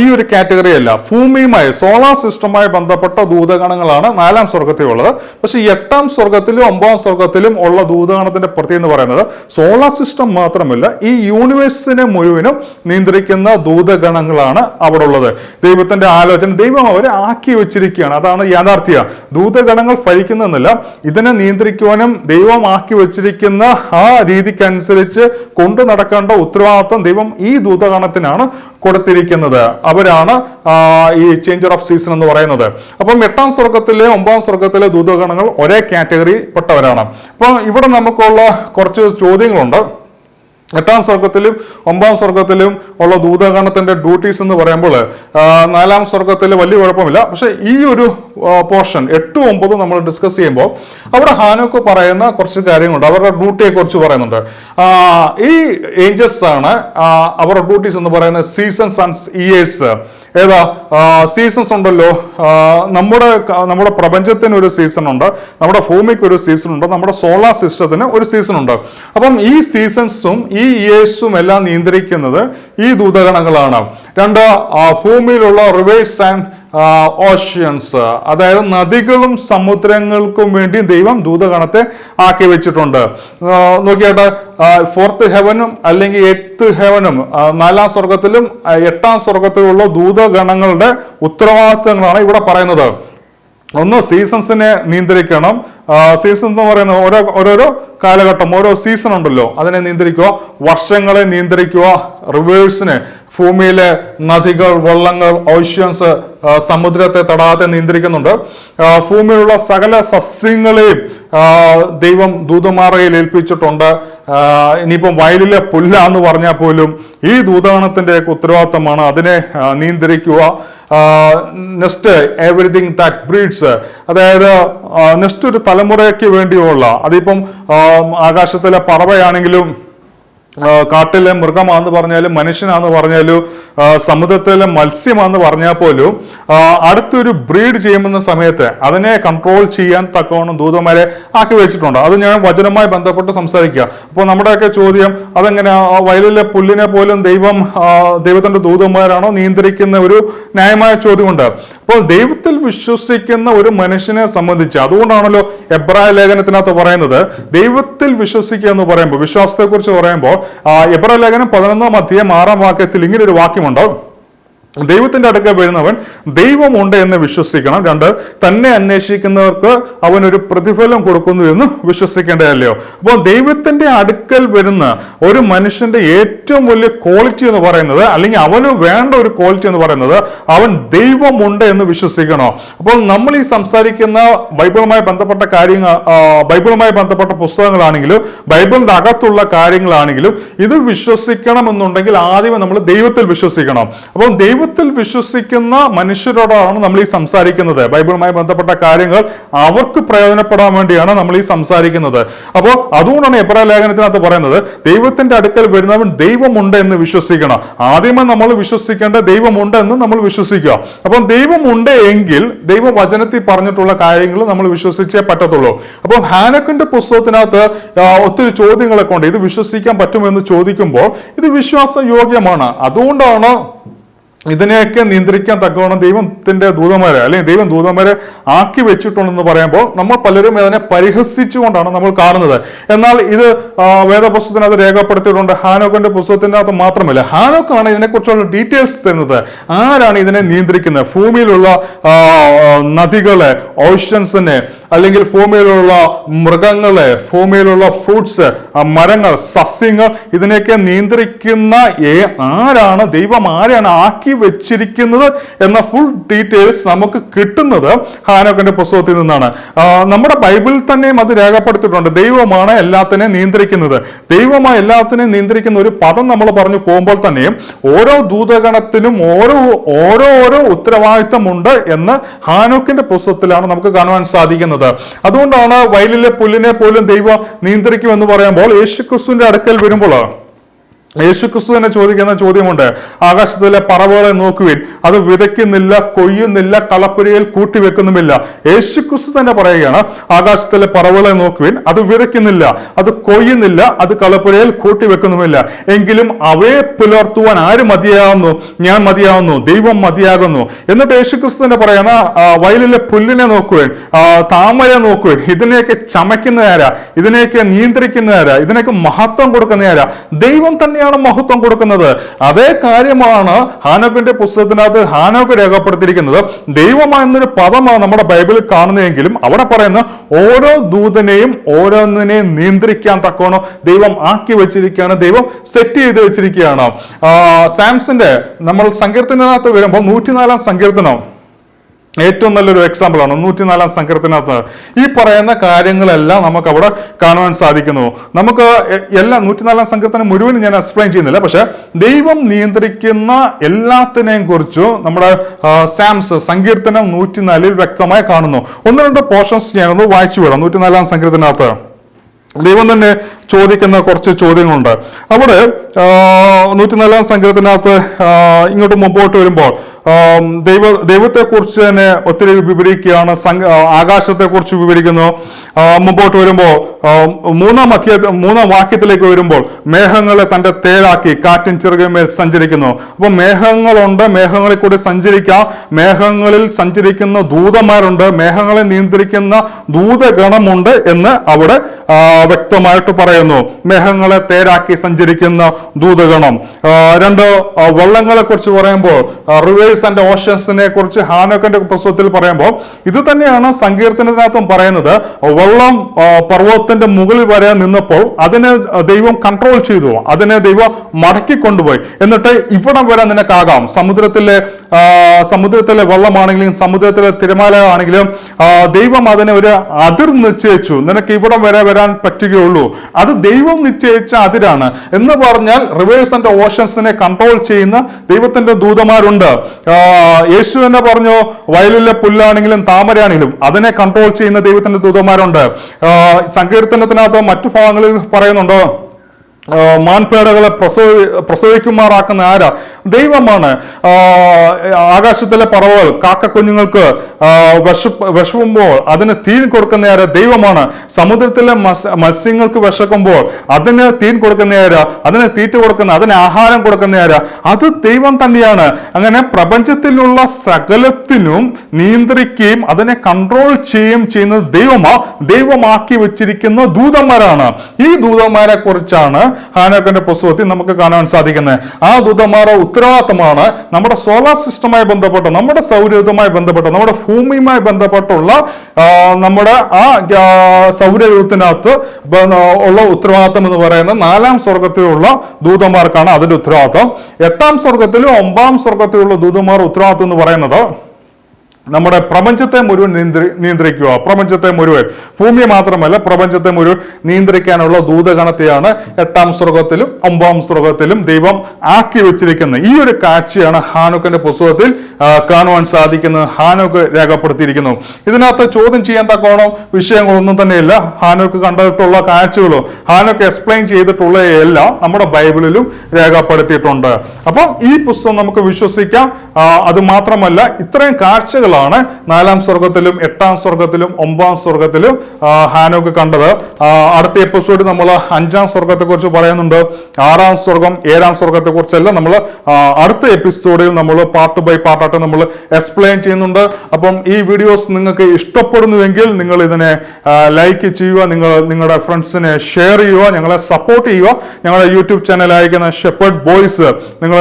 ഈ ഒരു കാറ്റഗറി അല്ല. ഭൂമിയുമായി സോളാർ സിസ്റ്റവുമായി ബന്ധപ്പെട്ട ദൂതഗണങ്ങളാണ് നാലാം സ്വർഗത്തിലുള്ളത്. പക്ഷെ എട്ടാം സ്വർഗത്തിലും ഒമ്പതാം സ്വർഗത്തിലും ഉള്ള ദൂതഗണത്തിന്റെ പ്രത്യേകത എന്ന് പറയുന്നത് സോളാർ സിസ്റ്റം മാത്രമല്ല ഈ യൂണിവേഴ്സിനെ മുഴുവനും നിയന്ത്രിക്കുന്ന ദൂതഗണങ്ങളാണ് അവിടെ ഉള്ളത് ദൈവത്തിന്റെ ആലോചന ദൈവം അവരെ ആക്കി വെച്ചിരിക്കുകയാണ്. അതാണ് യാഥാർത്ഥ്യ. ദൂതഗണങ്ങൾ ഫലിക്കുന്നില്ല ഇതിനെ നിയന്ത്രിക്കുവാനും ദൈവം ആക്കി വെച്ചിരിക്കുന്ന ആ രീതിക്കനുസരിച്ച് കൊണ്ടു നടക്കേണ്ട ഉത്തരവാദിത്വം ദൈവം ഈ ദൂതഗണത്തിനാണ് കൊടുത്തിരിക്കുന്നത്. അവരാണ് ഈ ഈ ഓഫ് സീസൺ എന്ന് പറയുന്നത്. അപ്പം എട്ടാം സ്വർഗത്തിലെ ഒമ്പതാം സ്വർഗത്തിലെ ദൂതഗണങ്ങൾ ഒരേ കാറ്റഗറി പെട്ടവരാണ്. അപ്പോൾ ഇവിടെ നമുക്കുള്ള കുറച്ച് ചോദ്യങ്ങളുണ്ട്. എട്ടാം സ്വർഗത്തിലും ഒമ്പതാം സ്വർഗത്തിലും ഉള്ള ദൂതഗണത്തിന്റെ ഡ്യൂട്ടീസ് എന്ന് പറയുമ്പോൾ നാലാം സ്വർഗത്തിൽ വലിയ കുഴപ്പമില്ല. പക്ഷെ ഈ ഒരു പോർഷൻ എട്ടും ഒമ്പതും നമ്മൾ ഡിസ്കസ് ചെയ്യുമ്പോൾ അവിടെ ഹാനോക്ക് പറയുന്ന കുറച്ച് കാര്യങ്ങളുണ്ട്. അവരുടെ ഡ്യൂട്ടിയെ കുറിച്ച് പറയുന്നുണ്ട്. ഈ ഏഞ്ചൽസ് ആണ് അവരുടെ ഡ്യൂട്ടീസ് എന്ന് പറയുന്ന സീസൺസ് ആൻഡ് ഇയേഴ്സ് ഏതാ? സീസൺസ് ഉണ്ടല്ലോ. നമ്മുടെ നമ്മുടെ പ്രപഞ്ചത്തിന് ഒരു സീസൺ ഉണ്ട്. നമ്മുടെ ഭൂമിക്ക് ഒരു സീസൺ ഉണ്ട്. നമ്മുടെ സോളാർ സിസ്റ്റത്തിന് ഒരു സീസൺ ഉണ്ട്. അപ്പം ഈ സീസൺസും ഈ ഇയേഴ്സും എല്ലാം നിയന്ത്രിക്കുന്നത് ഈ ദൂതഗണങ്ങളാണ്. രണ്ട് ഭൂമിയിലുള്ള റിവേഴ്സ് ആൻഡ് ഓഷ്യൻസ് അതായത് നദികളും സമുദ്രങ്ങൾക്കും വേണ്ടി ദൈവം ദൂതഗണത്തെ ആക്കി വെച്ചിട്ടുണ്ട്. നോക്കിയാട്ട് ഫോർത്ത് ഹെവനും അല്ലെങ്കിൽ എയ്ത്ത് ഹെവനും നാലാം സ്വർഗത്തിലും എട്ടാം സ്വർഗത്തിലുള്ള ദൂതഗണങ്ങളുടെ ഉത്തരവാദിത്തങ്ങളാണ് ഇവിടെ പറയുന്നത്. ഒന്ന് സീസൺസിനെ നിയന്ത്രിക്കണം. സീസൺ എന്ന് പറയുന്നത് ഓരോ ഓരോരോ കാലഘട്ടം ഓരോ സീസൺ ഉണ്ടല്ലോ അതിനെ നിയന്ത്രിക്കുക. വർഷങ്ങളെ നിയന്ത്രിക്കുക റിവേഴ്സിനെ ഭൂമിയിലെ നദികൾ വള്ളങ്ങൾ ഓഷ്യൻസ് സമുദ്രത്തെ തടാകത്തെ നിയന്ത്രിക്കുന്നുണ്ട്. ഭൂമിയിലുള്ള സകല സസ്യങ്ങളെയും ദൈവം ദൂതമാറയിൽ ഏൽപ്പിച്ചിട്ടുണ്ട്. ഇനിയിപ്പം വയലിലെ പുല്ലാന്ന് പറഞ്ഞാൽ പോലും ഈ ദൂതഗണത്തിന്റെ ഉത്തരവാദിത്തമാണ് അതിനെ നിയന്ത്രിക്കുക. നെക്സ്റ്റ് എവറിഥിങ് ദാറ്റ് ബ്രീഡ്സ് അതായത് നെക്സ്റ്റ് ഒരു തലമുറയ്ക്ക് വേണ്ടിയുള്ള അതിപ്പം ആകാശത്തിലെ പറവയാണെങ്കിലും കാട്ടിലെ മൃഗമാന്ന് പറഞ്ഞാലും മനുഷ്യനാന്ന് പറഞ്ഞാലും സമുദ്രത്തിലെ മത്സ്യമാന്ന് പറഞ്ഞാൽ പോലും അടുത്തൊരു ബ്രീഡ് ചെയ്യുന്ന സമയത്ത് അതിനെ കൺട്രോൾ ചെയ്യാൻ തക്കവണ്ണം ദൂതന്മാരെ ആക്കി വെച്ചിട്ടുണ്ട്. അത് ഞാൻ വചനമായി ബന്ധപ്പെട്ട് സംസാരിക്കുക. അപ്പോൾ നമ്മുടെയൊക്കെ ചോദ്യം അതെങ്ങനെ വയലിലെ പുല്ലിനെ പോലും ദൈവം ദൈവത്തിന്റെ ദൂതന്മാരാണോ നിയന്ത്രിക്കുന്ന ഒരു ന്യായമായ ചോദ്യമുണ്ട്. അപ്പോൾ ദൈവത്തിൽ വിശ്വസിക്കുന്ന ഒരു മനുഷ്യനെ സംബന്ധിച്ച് അതുകൊണ്ടാണല്ലോ എബ്രായ ലേഖനത്തിനകത്ത് പറയുന്നത് ദൈവത്തിൽ വിശ്വസിക്കുക എന്ന് പറയുമ്പോൾ വിശ്വാസത്തെക്കുറിച്ച് പറയുമ്പോൾ എബ്രായ ലേഖനം പതിനൊന്നാം അധ്യായം ആറാം വാക്യത്തിൽ ഇങ്ങനെ ഒരു വാക്യമുണ്ട് ദൈവത്തിന്റെ അടുക്കൽ വരുന്നവൻ ദൈവമുണ്ട് എന്ന് വിശ്വസിക്കണം. രണ്ട് തന്നെ അന്വേഷിക്കുന്നവർക്ക് അവൻ ഒരു പ്രതിഫലം കൊടുക്കുന്നു എന്ന് വിശ്വസിക്കേണ്ടതല്ലയോ? അപ്പോൾ ദൈവത്തിന്റെ അടുക്കൽ വരുന്ന ഒരു മനുഷ്യന്റെ ഏറ്റവും വലിയ ക്വാളിറ്റി എന്ന് പറയുന്നത് അല്ലെങ്കിൽ അവന് വേണ്ട ഒരു ക്വാളിറ്റി എന്ന് പറയുന്നത് അവൻ ദൈവമുണ്ട് എന്ന് വിശ്വസിക്കണോ? അപ്പോൾ നമ്മൾ ഈ സംസാരിക്കുന്ന ബൈബിളുമായി ബന്ധപ്പെട്ട കാര്യങ്ങൾ ബൈബിളുമായി ബന്ധപ്പെട്ട പുസ്തകങ്ങളാണെങ്കിലും ബൈബിളിന്റെ അകത്തുള്ള കാര്യങ്ങളാണെങ്കിലും ഇത് വിശ്വസിക്കണം എന്നുണ്ടെങ്കിൽ ആദ്യമേ നമ്മൾ ദൈവത്തിൽ വിശ്വസിക്കണം. അപ്പോൾ ദൈവത്തിൽ വിശ്വസിക്കുന്ന മനുഷ്യരോടാണ് നമ്മൾ ഈ സംസാരിക്കുന്നത്. ബൈബിളുമായി ബന്ധപ്പെട്ട കാര്യങ്ങൾ അവർക്ക് പ്രയോജനപ്പെടാൻ വേണ്ടിയാണ് നമ്മൾ ഈ സംസാരിക്കുന്നത്. അപ്പോൾ അതുകൊണ്ടാണ് എബ്രാ ലേഖനത്തിനകത്ത് പറയുന്നത് ദൈവത്തിന്റെ അടുക്കൽ വരുന്നവൻ ദൈവമുണ്ട് എന്ന് വിശ്വസിക്കണം. ആദ്യമേ നമ്മൾ വിശ്വസിക്കേണ്ട ദൈവമുണ്ട് എന്ന് നമ്മൾ വിശ്വസിക്കുക. അപ്പം ദൈവമുണ്ട് എങ്കിൽ ദൈവവചനത്തിൽ പറഞ്ഞിട്ടുള്ള കാര്യങ്ങൾ നമ്മൾ വിശ്വസിച്ചേ പറ്റത്തുള്ളൂ. അപ്പം ഹാനക്കിന്റെ പുസ്തകത്തിനകത്ത് ഒത്തിരി ചോദ്യങ്ങളൊക്കെ ഉണ്ട്. ഇത് വിശ്വസിക്കാൻ പറ്റുമെന്ന് ചോദിക്കുമ്പോൾ ഇത് വിശ്വാസയോഗ്യമാണ്. അതുകൊണ്ടാണ് ഇതിനെയൊക്കെ നിയന്ത്രിക്കാൻ തക്കവണ്ണം ദൈവത്തിന്റെ ദൂതന്മാരെ അല്ലെങ്കിൽ ദൈവം ദൂതന്മാരെ ആക്കി വെച്ചിട്ടുണ്ടെന്ന് പറയുമ്പോൾ നമ്മൾ പലരും അതിനെ പരിഹസിച്ചുകൊണ്ടാണ് നമ്മൾ കാണുന്നത്. എന്നാൽ ഇത് വേദപുസ്തകത്തിനകത്ത് രേഖപ്പെടുത്തിയിട്ടുണ്ട്. ഹാനോക്കിന്റെ പുസ്തകത്തിന്റെ അകത്ത് മാത്രമല്ല ഹാനോക്കാണ് ഇതിനെക്കുറിച്ചുള്ള ഡീറ്റെയിൽസ് തരുന്നത്. ആരാണ് ഇതിനെ നിയന്ത്രിക്കുന്നത്? ഭൂമിയിലുള്ള നദികളെ ഓഷ്യൻസിനെ അല്ലെങ്കിൽ ഭൂമിയിലുള്ള മൃഗങ്ങളെ ഭൂമിയിലുള്ള ഫ്രൂട്ട്സ് മരങ്ങൾ സസ്യങ്ങൾ ഇതിനെയൊക്കെ നിയന്ത്രിക്കുന്ന ആരാണ് ദൈവം ആരെയാണ് ആക്കി വെച്ചിരിക്കുന്നത് എന്ന ഫുൾ ഡീറ്റെയിൽസ് നമുക്ക് കിട്ടുന്നത് ഹാനോക്കിന്റെ പുസ്തകത്തിൽ നിന്നാണ്. നമ്മുടെ ബൈബിളിൽ തന്നെയും അത് രേഖപ്പെടുത്തിയിട്ടുണ്ട്. ദൈവമാണ് എല്ലാത്തിനെയും നിയന്ത്രിക്കുന്നത്. ദൈവമാണ് എല്ലാത്തിനെയും നിയന്ത്രിക്കുന്ന ഒരു പദം നമ്മൾ പറഞ്ഞു പോകുമ്പോൾ തന്നെയും ഓരോ ദൂതഗണത്തിനും ഓരോ ഓരോ ഓരോ ഉത്തരവാദിത്തമുണ്ട് എന്ന് ഹാനോക്കിന്റെ പുസ്തകത്തിലാണ് നമുക്ക് കാണുവാൻ സാധിക്കുന്നത്. അതുകൊണ്ടാണ് വയലിലെ പുല്ലിനെ പോലും ദൈവം നിയന്ത്രിക്കും എന്ന് പറയുമ്പോൾ യേശുക്രിസ്തുവിന്റെ അടുക്കൽ വരുമ്പോൾ യേശുക്രിസ്തു തന്നെ ചോദിക്കുന്ന ചോദ്യമുണ്ട്. ആകാശത്തിലെ പറവുകളെ നോക്കുവിൻ. അത് വിതയ്ക്കുന്നില്ല കൊയ്യുന്നില്ല കളപ്പുരയിൽ കൂട്ടിവെക്കുന്നുമില്ല. യേശുക്രിസ്തു തന്നെ പറയുകയാണ് ആകാശത്തിലെ പറവുകളെ നോക്കുവിൻ. അത് വിതയ്ക്കുന്നില്ല അത് കൊയ്യുന്നില്ല അത് കളപ്പുരയിൽ കൂട്ടിവെക്കുന്നുമില്ല. എങ്കിലും അവയെ പുലർത്തുവാൻ ആര് മതിയാകുന്നു? ഞാൻ മതിയാകുന്നു ദൈവം മതിയാകുന്നു. എന്നിട്ട് യേശുക്രിസ്തു തന്നെ പറയുന്ന വയലിലെ പുല്ലിനെ നോക്കുവിൻ താമര നോക്കുവിൻ. ഇതിനെയൊക്കെ ചമയ്ക്കുന്നതാരാ ഇതിനെയൊക്കെ നിയന്ത്രിക്കുന്നതാരാ ഇതിനൊക്കെ മഹത്വം കൊടുക്കുന്നതാരാ ദൈവം ദൈവം തന്നെയാണ് മഹത്വം കൊടുക്കുന്നത്. അതേ കാര്യമാണ് ഹാനോക്കിന്റെ പുസ്തകത്തിനകത്ത് ഹാനോക്ക് രേഖപ്പെടുത്തിയിരിക്കുന്നത്. ദൈവം എന്നൊരു പദമാണ് നമ്മുടെ ബൈബിളിൽ കാണുന്നതെങ്കിലും അവിടെ പറയുന്ന ഓരോ ദൂതനെയും ഓരോന്നിനെയും നിയന്ത്രിക്കാൻ തക്കോണം ദൈവം ആക്കി വെച്ചിരിക്കുകയാണ്. ദൈവം സെറ്റ് ചെയ്ത് വെച്ചിരിക്കുകയാണ്. സാംസന്റെ നമ്മൾ സങ്കീർത്തനകത്ത് വരുമ്പോൾ നൂറ്റിനാലാം സങ്കീർത്തനം. ഏറ്റവും നല്ലൊരു എക്സാമ്പിൾ ആണ്. നൂറ്റിനാലാം സംഘത്തിനകത്ത് ഈ പറയുന്ന കാര്യങ്ങളെല്ലാം നമുക്ക് അവിടെ കാണുവാൻ സാധിക്കുന്നു. നമുക്ക് എല്ലാം നൂറ്റിനാലാം സംഘത്തിന് മുഴുവനും ഞാൻ എക്സ്പ്ലെയിൻ ചെയ്യുന്നില്ല. പക്ഷെ ദൈവം നിയന്ത്രിക്കുന്ന എല്ലാത്തിനെയും കുറിച്ചും നമ്മുടെ സാംസ് സങ്കീർത്തനം നൂറ്റിനാലിൽ വ്യക്തമായി കാണുന്നു. ഒന്ന് രണ്ട് പോർഷൻസ് ഞാനൊന്ന് വായിച്ചു വിടാം നൂറ്റിനാലാം സങ്കീർത്തനകത്ത്. ദൈവം തന്നെ ചോദിക്കുന്ന കുറച്ച് ചോദ്യങ്ങളുണ്ട്. അവിടെ നൂറ്റിനാലാം സങ്കീർത്തനകത്ത് ഇങ്ങോട്ട് മുമ്പോട്ട് വരുമ്പോൾ ദൈവ ദൈവത്തെക്കുറിച്ച് തന്നെ ഒത്തിരി വിവരിക്കുകയാണ് സംഘ ആകാശത്തെക്കുറിച്ച് വിവരിക്കുന്നു. മുമ്പോട്ട് വരുമ്പോൾ മൂന്നാം അധ്യായ മൂന്നാം വാക്യത്തിലേക്ക് വരുമ്പോൾ മേഘങ്ങളെ തന്റെ തേരാക്കി കാറ്റിൻ ചെറുകമേൽ സഞ്ചരിക്കുന്നു. അപ്പോൾ മേഘങ്ങളുണ്ട് മേഘങ്ങളിൽ കൂടി സഞ്ചരിക്കാം. മേഘങ്ങളിൽ സഞ്ചരിക്കുന്ന ദൂതന്മാരുണ്ട് മേഘങ്ങളെ നിയന്ത്രിക്കുന്ന ദൂതഗണമുണ്ട് എന്ന് അവിടെ വ്യക്തമായിട്ട് പറയുന്നു. മേഘങ്ങളെ തേരാക്കി സഞ്ചരിക്കുന്ന ദൂതഗണം. രണ്ട് വള്ളങ്ങളെ കുറിച്ച് പറയുമ്പോൾ റിവേഴ്സ് ആൻഡ് ഓഷൻസിനെ കുറിച്ച് ഹാനോക്കന്റെ പുസ്തകത്തിൽ പറയുമ്പോൾ ഇത് തന്നെയാണ് സങ്കീർത്തനത്തിനകത്തും പറയുന്നത്. വെള്ളം പർവതത്തിന്റെ മുകളിൽ വരെ നിന്നപ്പോൾ അതിനെ ദൈവം കൺട്രോൾ ചെയ്തു. അതിനെ ദൈവം മടക്കി കൊണ്ടുപോയി. എന്നിട്ട് ഇവിടം വരെ നിനക്കാകാം. സമുദ്രത്തിലെ സമുദ്രത്തിലെ വെള്ളമാണെങ്കിലും സമുദ്രത്തിലെ തിരമാല ആണെങ്കിലും ദൈവം അതിനെ ഒരു അതിർ നിശ്ചയിച്ചു. നിനക്ക് ഇവിടം വരെ വരാൻ പറ്റുകയുള്ളൂ. അത് ദൈവം നിശ്ചയിച്ച അതിരാണ് എന്ന് പറഞ്ഞാൽ റിവേഴ്സ് ആൻഡ് ഓഷൻസിനെ കൺട്രോൾ ചെയ്യുന്ന ദൈവത്തിന്റെ ദൂതന്മാരുണ്ട്. ആ, യേശു തന്നെ പറഞ്ഞു വയലിലെ പുല്ലാണെങ്കിലും താമരയാണെങ്കിലും അതിനെ കൺട്രോൾ ചെയ്യുന്ന ദൈവത്തിന്റെ ദൂതന്മാരുണ്ട്. സങ്കീർത്തനത്തിനകത്ത് മറ്റു ഭാഗങ്ങളിൽ പറയുന്നുണ്ടോ. മാൻപേടകളെ പ്രസവി പ്രസവിക്കുമാറാക്കുന്ന ആരാ? ദൈവമാണ്. ആകാശത്തിലെ പറവകൾ കാക്ക കുഞ്ഞുങ്ങൾക്ക് ആ, വിശപ്പ് അതിന് തീൻ കൊടുക്കുന്ന ആരാ? ദൈവമാണ്. സമുദ്രത്തിലെ മത്സ്യ- മത്സ്യങ്ങൾക്ക് വിശക്കുമ്പോൾ അതിന് തീൻ കൊടുക്കുന്ന ആരാ? അതിന് തീറ്റ കൊടുക്കുന്ന അതിന് ആഹാരം കൊടുക്കുന്ന ആരാ? അത് ദൈവം തന്നെയാണ്. അങ്ങനെ പ്രപഞ്ചത്തിലുള്ള സകലത്തിനും നിയന്ത്രിക്കുകയും അതിനെ കൺട്രോൾ ചെയ്യുകയും ചെയ്യുന്നത് ദൈവമാ. ദൈവമാക്കി വെച്ചിരിക്കുന്ന ദൂതന്മാരാണ്. ഈ ദൂതന്മാരെ കുറിച്ചാണ് ഹാനോക്കന്റെ പുസ്തകത്തിൽ നമുക്ക് കാണാൻ സാധിക്കുന്നത്. ആ ദൂതന്മാരുടെ ഉത്തരവാദിത്തമാണ് നമ്മുടെ സോളാർ സിസ്റ്റമായി ബന്ധപ്പെട്ട നമ്മുടെ സൗരയുധവുമായി ബന്ധപ്പെട്ട നമ്മുടെ ഭൂമിയുമായി ബന്ധപ്പെട്ടുള്ള നമ്മുടെ ആ സൗരയുധത്തിനകത്ത് ഉള്ള ഉത്തരവാദിത്തം എന്ന് പറയുന്നത് നാലാം സ്വർഗത്തിലുള്ള ദൂതന്മാർക്കാണ് അതിന്റെ ഉത്തരവാദിത്തം. എട്ടാം സ്വർഗത്തിലും ഒമ്പതാം സ്വർഗത്തിലുള്ള ദൂതന്മാർ ഉത്തരവാദിത്തം എന്ന് പറയുന്നത് നമ്മുടെ പ്രപഞ്ചത്തെ മുഴുവൻ നിയന്ത്രി നിയന്ത്രിക്കുക. പ്രപഞ്ചത്തെ മുഴുവൻ. ഭൂമി മാത്രമല്ല പ്രപഞ്ചത്തെ മുഴുവൻ നിയന്ത്രിക്കാനുള്ള ദൂതഗണത്തെയാണ് എട്ടാം സ്വർഗത്തിലും ഒമ്പതാം സ്വർഗത്തിലും ദൈവം ആക്കി വെച്ചിരിക്കുന്നത്. ഈ ഒരു കാഴ്ചയാണ് ഹാനുക്കിന്റെ പുസ്തകത്തിൽ കാണുവാൻ സാധിക്കുന്നത്. ഹാനുക്ക് രേഖപ്പെടുത്തിയിരിക്കുന്നു. ഇതിനകത്ത് ചോദ്യം ചെയ്യാൻ തക്കോണം വിഷയങ്ങളൊന്നും തന്നെയില്ല. ഹാനുക്ക് കണ്ടിട്ടുള്ള കാഴ്ചകളും ഹാനുക്ക് എക്സ്പ്ലെയിൻ ചെയ്തിട്ടുള്ള എല്ലാം നമ്മുടെ ബൈബിളിലും രേഖപ്പെടുത്തിയിട്ടുണ്ട്. അപ്പം ഈ പുസ്തകം നമുക്ക് വിശ്വസിക്കാം. അത് മാത്രമല്ല ഇത്രയും കാഴ്ചകളാണ് നാലാം സ്വർഗത്തിലും എട്ടാം സ്വർഗത്തിലും ഒമ്പതാം സ്വർഗത്തിലും ഹാനോക്ക് കണ്ടത്. അടുത്ത എപ്പിസോഡ് നമ്മൾ അഞ്ചാം സ്വർഗത്തെ കുറിച്ച് പറയുന്നുണ്ട്. ആറാം സ്വർഗം ഏഴാം സ്വർഗത്തെ കുറിച്ചെല്ലാം നമ്മൾ അടുത്ത എപ്പിസോഡിൽ നമ്മൾ പാർട്ട് ബൈ പാർട്ടായിട്ട് നമ്മൾ എക്സ്പ്ലെയിൻ ചെയ്യുന്നുണ്ട്. അപ്പം ഈ വീഡിയോസ് നിങ്ങൾക്ക് ഇഷ്ടപ്പെടുന്നുവെങ്കിൽ നിങ്ങൾ ഇതിനെ ലൈക്ക് ചെയ്യുക നിങ്ങൾ നിങ്ങളുടെ ഫ്രണ്ട്സിനെ ഷെയർ ചെയ്യുക ഞങ്ങളെ സപ്പോർട്ട് ചെയ്യുക. ഞങ്ങളുടെ യൂട്യൂബ് ചാനൽ അയക്കുന്ന ഷെപ്പേർഡ് ബോയ്സ് നിങ്ങൾ